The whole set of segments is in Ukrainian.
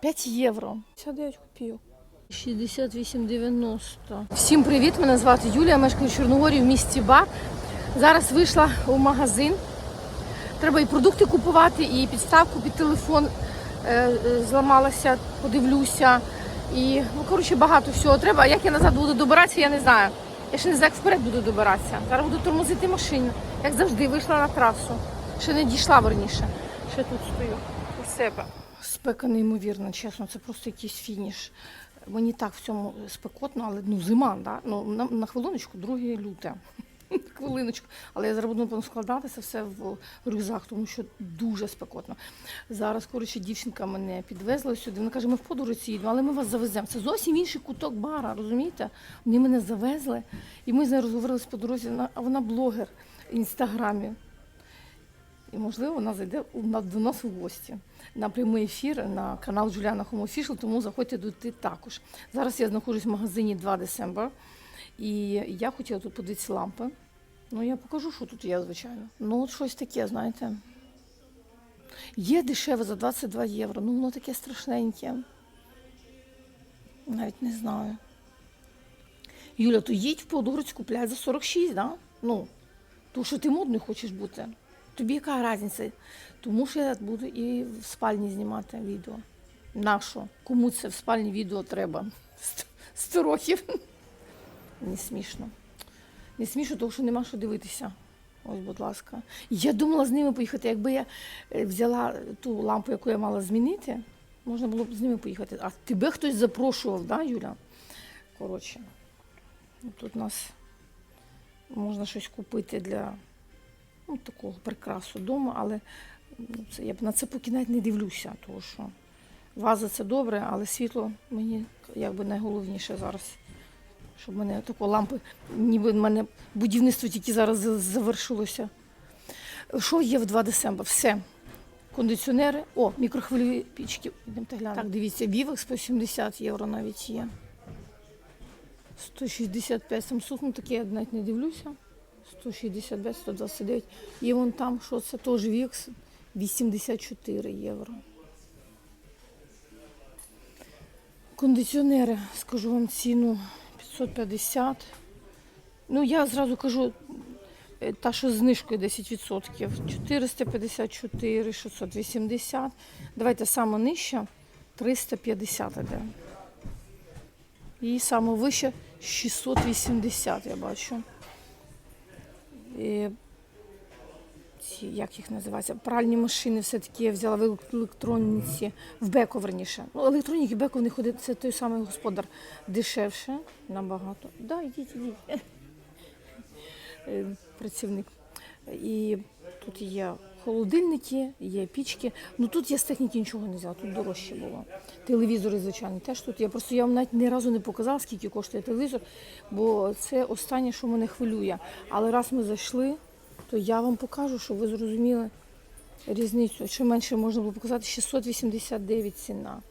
5 євро. 59 копійок. 68,90. Всім привіт! Мене звати Юлія, мешкаю в Чорногорії в місті Бар. Зараз вийшла у магазин. Треба і продукти купувати, і підставку під телефон е, е, зламалася, подивлюся. І, ну, коротше, багато всього треба. А Як я назад буду добиратися, я не знаю. Я ще не знаю, як вперед буду добиратися. Зараз буду тормозити машину. Як завжди, вийшла на трасу. Ще не дійшла верніше. Ще тут стою у себе. Спека неймовірна, чесно, це просто якийсь фініш. Мені так в цьому спекотно, але ну зима, да? ну, на, на хвилиночку, 2 люте. Хвилиночку. Але я зараз буду складатися все в рюкзак, тому що дуже спекотно. Зараз, коротше, дівчинка мене підвезла сюди. Вона каже, ми в подорожці їдемо, але ми вас завеземо. Це зовсім інший куток бара, розумієте? Вони мене завезли, і ми з нею розговорилися по дорозі. Вона- вона блогер в інстаграмі. І, можливо, вона зайде до нас у гості на прямий ефір на канал Home Official, тому заходьте туди також. Зараз я знаходжусь в магазині 2 December, і я хотіла тут подивитися лампи. Ну, я покажу, що тут є, звичайно. Ну, от щось таке, знаєте. Є дешеве за 22 євро, ну воно таке страшненьке. Навіть не знаю. Юля, то їдь в Подгородськ, купляй за 46, да? Ну, тому що ти модний хочеш бути. Тобі яка різниця? Тому що я буду і в спальні знімати відео. Нащо? Кому це в спальні відео треба? Сто- років. Не смішно. Не смішно, тому що нема що дивитися. Ось, будь ласка. Я думала з ними поїхати. Якби я е, взяла ту лампу, яку я мала змінити, можна було б з ними поїхати. А тебе хтось запрошував, да, Юля? Коротше, тут у нас можна щось купити для ну, такого прикрасу вдома, але ну, це, я б на це поки навіть не дивлюся, тому що ваза це добре, але світло мені якби найголовніше зараз. Щоб мене тако лампи, ніби в мене будівництво тільки зараз завершилося. Що є в 2 Десембра? Все. Кондиціонери, о, мікрохвильові пічки. Йдемо глянемо. Так, дивіться, Vivex по 70 євро навіть є. 165 Samsung, ну таке я навіть не дивлюся. 165, 129. І вон там, що це теж Вікс, 84 євро. Кондиціонери, скажу вам ціну 550. Ну, я зразу кажу, е, та, що з знижкою 10%. 454, 680. Давайте саме нижча 350 іде. І саме вище 680, я бачу. Ці, як їх називається, пральні машини все-таки я взяла в електроніці, в Беко верніше. Ну, електроніки Беко не ходить, це той самий господар дешевше, набагато. Да, йдіть, йдіть. Е, Працівник. І тут є холодильники, є пічки. Ну тут я з техніки нічого не взяла, тут дорожче було. Телевізори, звичайно, теж тут є. Просто я вам навіть ні разу не показала, скільки коштує телевізор, бо це останнє, що мене хвилює. Але раз ми зайшли, то я вам покажу, щоб ви зрозуміли різницю. Що менше можна було показати, 689 ціна,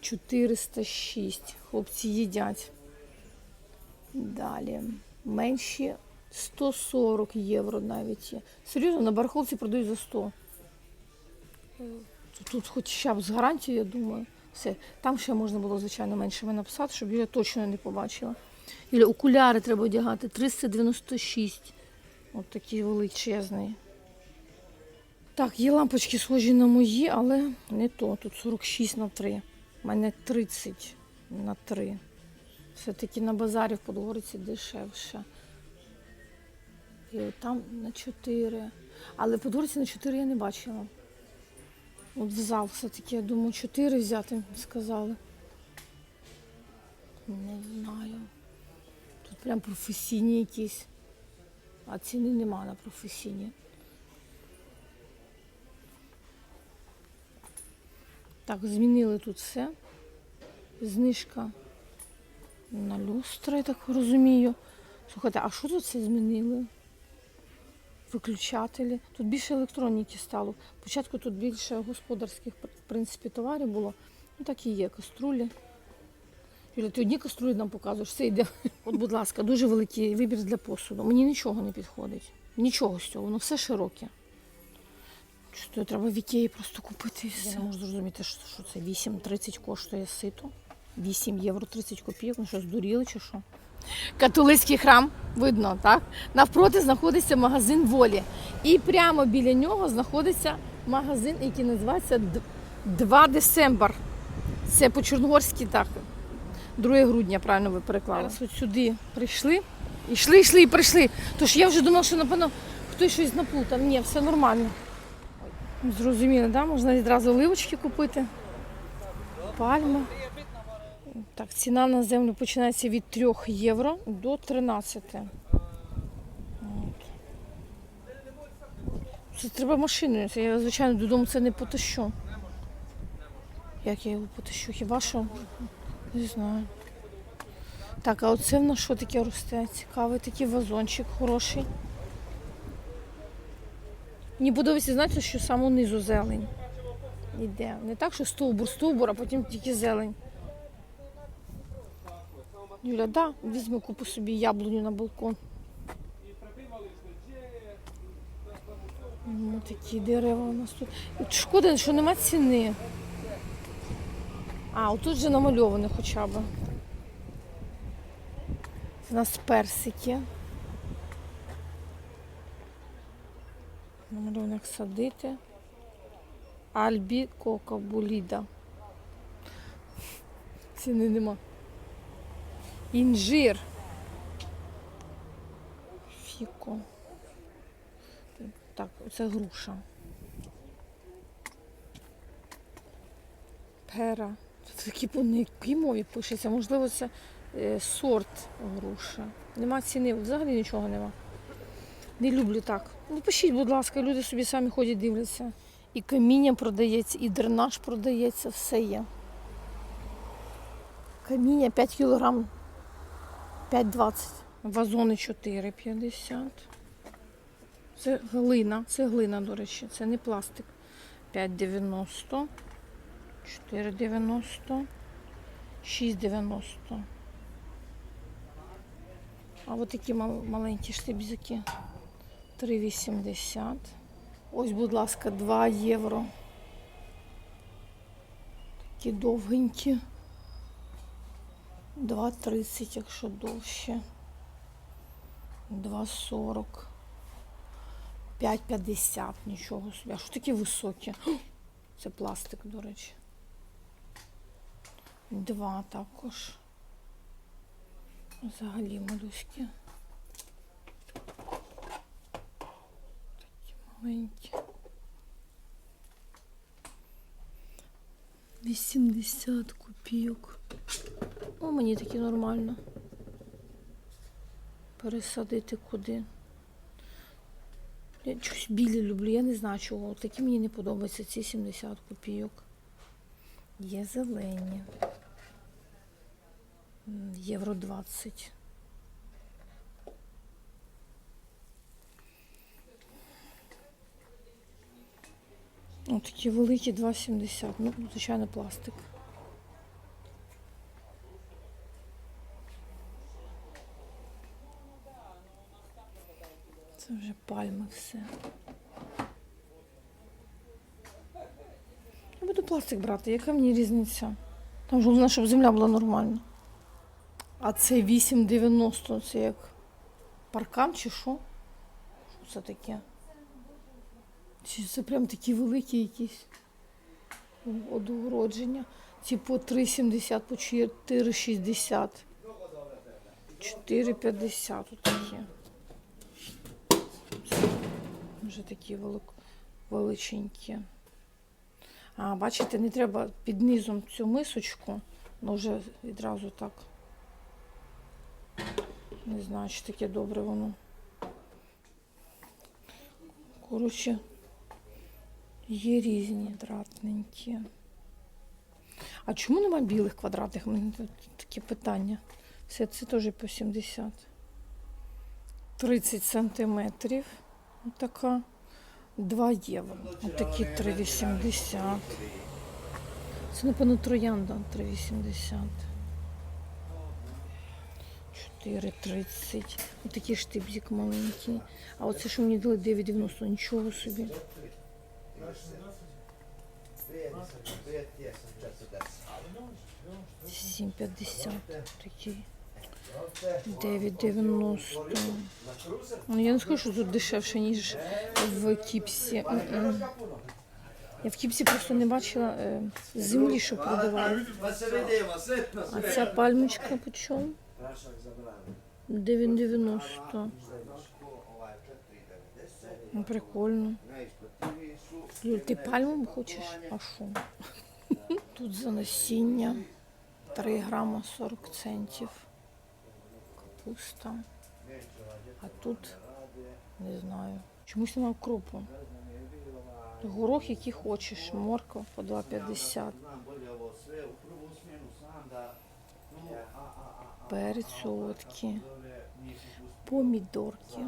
406. Хлопці їдять. Далі. Менші 140 євро навіть є. Серйозно, на барахолці продають за 100. Тут, хоч б з гарантією, я думаю. Все. Там ще можна було, звичайно, менше мене написати, щоб я точно не побачила. Юля, окуляри треба одягати. 396. От такий величезний. Так, є лампочки схожі на мої, але не то. Тут 46 на 3. У мене 30 на 3. Все-таки на базарі в Подгориці дешевше. І от там на 4. Але в Подгориці на 4 я не бачила. От в зал все-таки, я думаю, 4 взяти, сказали. Не знаю. Тут прям професійні якісь. А ціни нема на професійні. Так, змінили тут все. Знижка на люстри, я так розумію. Слухайте, а що тут все змінили? Виключателі. Тут більше електроніки стало. Спочатку тут більше господарських в принципі, товарів було. Ну так і є, каструлі. Юля, ти одні каструлі нам показуєш, все йде. От, будь ласка, дуже великий вибір для посуду. Мені нічого не підходить. Нічого з цього, воно все широке. Що треба в Ікеї просто купити. і все. Я не можу зрозуміти, що, що це 8,30 коштує сито. 8 євро 30 копійок. Ну що, здуріли чи що? Католицький храм, видно, так? Навпроти знаходиться магазин волі. І прямо біля нього знаходиться магазин, який називається 2 Десембр. Це по чорногорськи так. 2 грудня, правильно ви переклали. Зараз от сюди прийшли. Йшли, йшли і прийшли. Тож я вже думала, що напевно хтось щось наплутав. Ні, все нормально. Зрозуміло, да? можна відразу оливочки купити. Пальми. Так, ціна на землю починається від 3 євро до 13. От. Це треба машиною. Це я, звичайно, додому це не потащу. Як я його потащу? Хіба що? Не знаю. Так, а оце в нас що таке росте? Цікавий такий вазончик хороший. Мені подобається, знаєте, що саме низу зелень. Іде. Не так, що стовбур, стовбур, а потім тільки зелень. Юля, да, візьми купу собі яблуню на балкон. Ну, такі дерева у нас тут. Шкода, що нема ціни. А, отут же намальоване хоча б. У нас персики. Намальовано як садити. Альбі кока буліда. Ціни нема. Інжир. Фіко. Так, це груша. Пера. Тут такі по якій мові пишеться. Можливо, це е, сорт груша. Нема ціни, взагалі нічого нема. Не люблю так. Ну, будь ласка, люди собі самі ходять, дивляться. І каміння продається, і дренаж продається, все є. Каміння 5 кілограм 5,20. Вазони 4,50. Це глина, це глина, до речі, це не пластик. 5,90, 4,90, 6,90. А от такі маленькі штибзики. 3,80. Ось, будь ласка, 2 євро. Такі довгенькі. 2,30, якщо довше. 2,40. 5,50, нічого собі. А що такі високі? Це пластик, до речі. Два також. Взагалі малюські. Такі маленькі. 80 копійок. О, мені такі нормально. Пересадити куди. Я щось білі люблю, я не знаю чого. Такі мені не подобаються ці 70 копійок. Є зелені. Євро 20. Ось такі великі 2,70. Ну, звичайно, пластик. Це вже пальми все. Я буду пластик брати, яка мені різниця? Там ж головне, щоб земля була нормальна. А це 8,90, це як паркан чи що? Що це таке? Чи це прям такі великі якісь одогородження? По 3,70, по 4,60. 4,50 тут такі. Вже такі величенькі. А, бачите, не треба під низом цю мисочку, ну вже відразу так. Не знаю, чи таке добре воно. Коротше, є різні дратненькі. А чому нема білих квадратних? У мене таке питання. Все це теж по 70. 30 сантиметрів. Така 2 євро. Отакі 3,80. Це, напевно, троянда 3,80. 4,30. Отакий штибзик маленький. А оце, що мені дали 9,90, нічого собі. 7,50 такий. 9,90. Ну, я не скажу, що тут дешевше, ніж в Кіпсі. Я в Кіпсі просто не бачила е, землі, що продавали. А ця пальмочка по чому? 9,90. Ну, прикольно. Юль, ти пальму хочеш? А що? Тут за насіння 3 грама 40 центів. Капуста. А тут не знаю. Чомусь немає кропу. Горох, який хочеш. Морква по 2,50. Перець солодкий. Помідорки.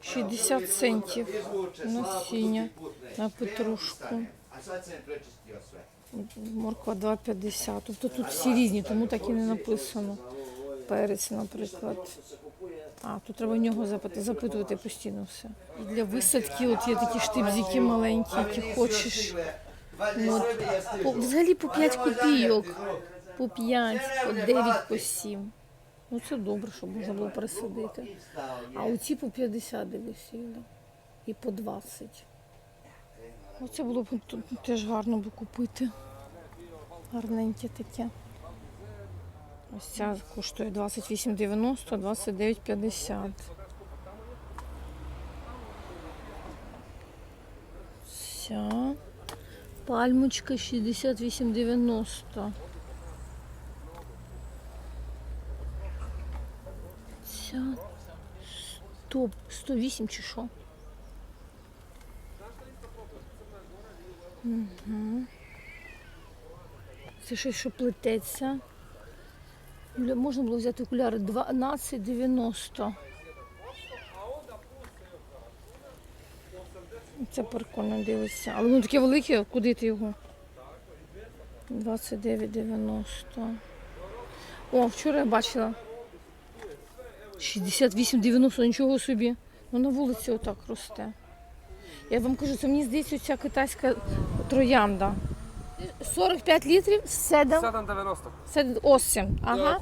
60 центів насіння на петрушку. Морква 2,50. Тобто тут всі різні, тому так і не написано. Перець, наприклад. А, тут треба в нього запити, запитувати постійно все. І для висадки от є такі штибзики маленькі, які хочеш. Ну, от, по, взагалі по 5 копійок, по 5, по 9, по 7. Ну це добре, щоб можна було пересадити. А оці по 50 дивись, і по 20. Оце було б тут теж гарно би купити. Гарненьке таке. Ось ця коштує 28,90, 29,50. Ця пальмочка 68,90. Ця 100, 108 чи що? Угу. Це щось, що плететься. Можна було взяти окуляри 12,90. Це прикольно дивиться. Але воно таке велике, куди ти його? 29,90. О, вчора я бачила. 68,90, нічого собі. Ну на вулиці отак росте. Я вам кажу, це мені здається, ця китайська троянда. 45 літрів, 7, 7,90. 7 8. Ага.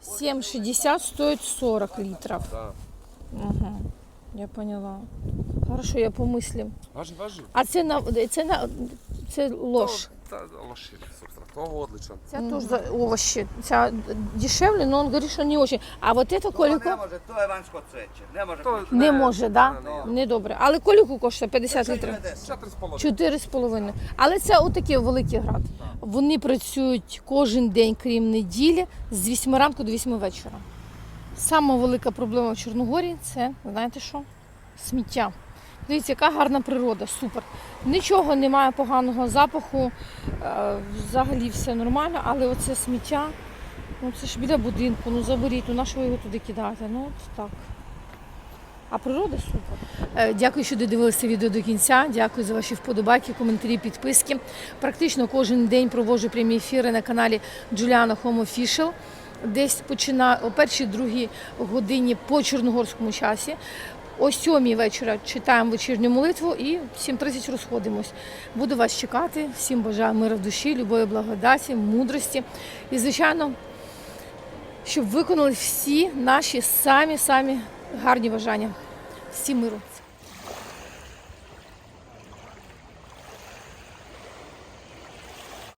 7 i? 7,60 стоит 40 литров. Da. Ага. Я поняла. Хорошо, я помислю. Važi, važi. А це на це на це лош. To, da, loš supstrat. Ovo. Ця теж за овощі. Ця дешевле, но он говорит, що не очень. А вот ne коліко može, to je vanjsko cveće. Ne može. To не може, да? Не добре. Але коліку коштує 50 літрів. 90. 4,5. 4,5. Але це отакі великі град. Вони працюють кожен день, крім неділі, з 8 ранку до 8 вечора. Сама велика проблема в Чорногорії це, знаєте що? Сміття. Дивіться, яка гарна природа, супер. Нічого немає поганого запаху, е, взагалі все нормально, але оце сміття, ну це ж біля будинку, ну заберіть, ну на що його туди кидаєте? Ну от так. А природа супер. Е, Дякую, що додивилися відео до кінця. Дякую за ваші вподобайки, коментарі, підписки. Практично кожен день проводжу прямі ефіри на каналі Juliana Home Official. Десь починаю о першій другій годині по чорногорському часі. О сьомій вечора читаємо вечірню молитву і в 7.30 розходимось. Буду вас чекати. Всім бажаю мира в душі, любові, благодаті, мудрості. І, звичайно, щоб виконали всі наші самі-самі гарні бажання. Всім миру!